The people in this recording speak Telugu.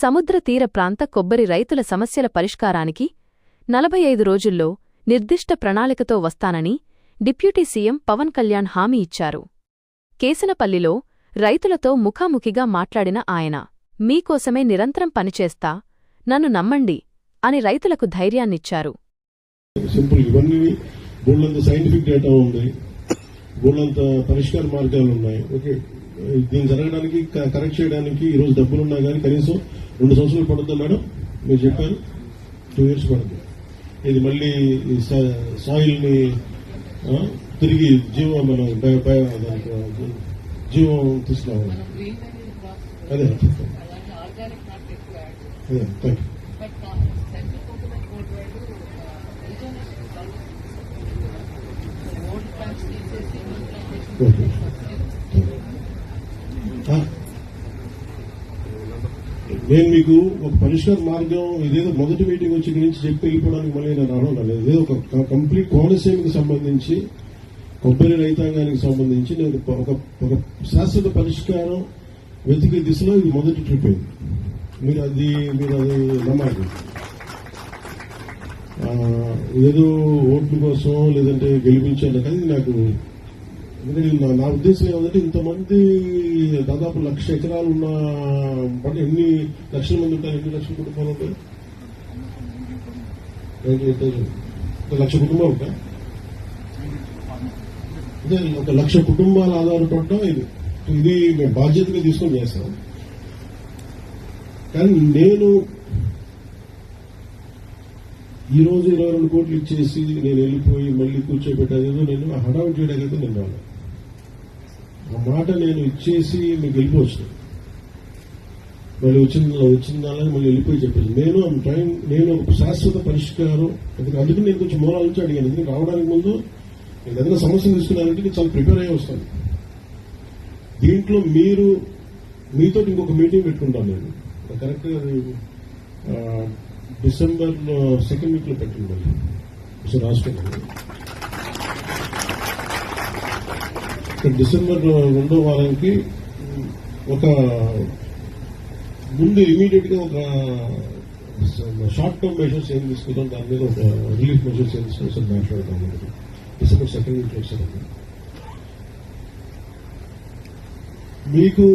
సముద్ర తీర ప్రాంత కొబ్బరి రైతుల సమస్యల పరిష్కారానికి నలభై ఐదు రోజుల్లో నిర్దిష్ట ప్రణాళికతో వస్తానని డిప్యూటీ సీఎం పవన్ కళ్యాణ్ హామీ ఇచ్చారు. కేసనపల్లిలో రైతులతో ముఖాముఖిగా మాట్లాడిన ఆయన మీకోసమే నిరంతరం పనిచేస్తా నన్ను నమ్మండి అని రైతులకు ధైర్యాన్నిచ్చారు. సింపుల్ ఇవన్నీ బోళ్ళంత సైంటిఫిక్ డేటా ఉంది బోళ్ళంత పరిష్కార మార్గాలు ఉన్నాయి. ఓకే. దీన్ని జరగడానికి క- కరెక్ట్ చేయడానికి ఈ రోజు డబ్బులు ఉన్నా కానీ కనీసం రెండు సంవత్సరాలు పడుతుందా మేడం? మీరు చెప్పారు. టూ ఇయర్స్ పడుతుంది ఇది మళ్ళీ సాయిల్ని తిరిగి జీవం మన జీవం తీసుకురావాలి. అదే అదే. థ్యాంక్ యూ ఓకే నేను మీకు ఒక పరిష్కార మార్గం ఇదేదో మొదటి మీటింగ్ వచ్చి గురించి చెప్పి వెళ్ళిపోవడానికి మళ్ళీ నేను రావడం లేదు. ఒక కంప్లీట్ కోనసీమకు సంబంధించి కొబ్బరి రైతాంగానికి సంబంధించి నేను ఒక ఒక శాశ్వత పరిష్కారం వెతికే దిశలో ఇది మొదటి ట్రిప్ అయింది. మీరు అది మీరు అది నమ్మాలి. ఏదో ఓట్ల కోసం లేదంటే గెలిపించాలి కానీ నాకు ఎందుకంటే నా- నా ఉద్దేశం ఏమంటే ఇంతమంది దాదాపు లక్ష ఎకరాలు ఉన్న పంట ఎన్ని లక్షల మంది ఉంటారు? ఎన్ని లక్షల కుటుంబాలు ఉంటాయి? ఒక లక్ష కుటుంబాలు ఉంటాయి అదే ఒక లక్ష కుటుంబాల ఆధారపడటం ఇది. ఇది మేము బాధ్యతగా తీసుకొని చేస్తాం. కానీ నేను ఈ రోజు ఇరవై రెండు కోట్లు ఇచ్చేసి నేను వెళ్ళిపోయి మళ్ళీ కూర్చోబెట్టేదో నేను ఆ హడావుడి చేయడానికి అయితే నేను ఆ మాట నేను ఇచ్చేసి మీకు వెళ్ళిపోవచ్చు మళ్ళీ వచ్చిన వచ్చిన దాని మళ్ళీ వెళ్ళిపోయి చెప్పేసి నేను టైం నేను శాశ్వత పరిష్కారం ఎందుకంటే అందుకని నేను కొంచెం మూలాల నుంచి అడిగాను. ఎందుకంటే రావడానికి ముందు నేను ఏదైనా సమస్య తీసుకున్నానంటే నేను చాలా ప్రిపేర్ అయ్యి వస్తాను. దీంట్లో మీరు మీతో ఇంకొక మీటింగ్ పెట్టుకుంటాను నేను. కరెక్ట్గా డిసెంబర్ సెకండ్ వీక్లో పెట్టుకుంటాను రాష్ట్రంలో డిసెంబర్ రెండో వారానికి ఒక ముందు ఇమీడియట్గా ఒక షార్ట్ టర్మ్ మెషర్స్ ఏం తీసుకుంటాం దాని మీద ఒక రిలీఫ్ మెషర్స్ ఏం తీసుకుంటాం మాట్లాడతాం డిసెంబర్ సెకండ్ వీక్ వచ్చారండి మీకు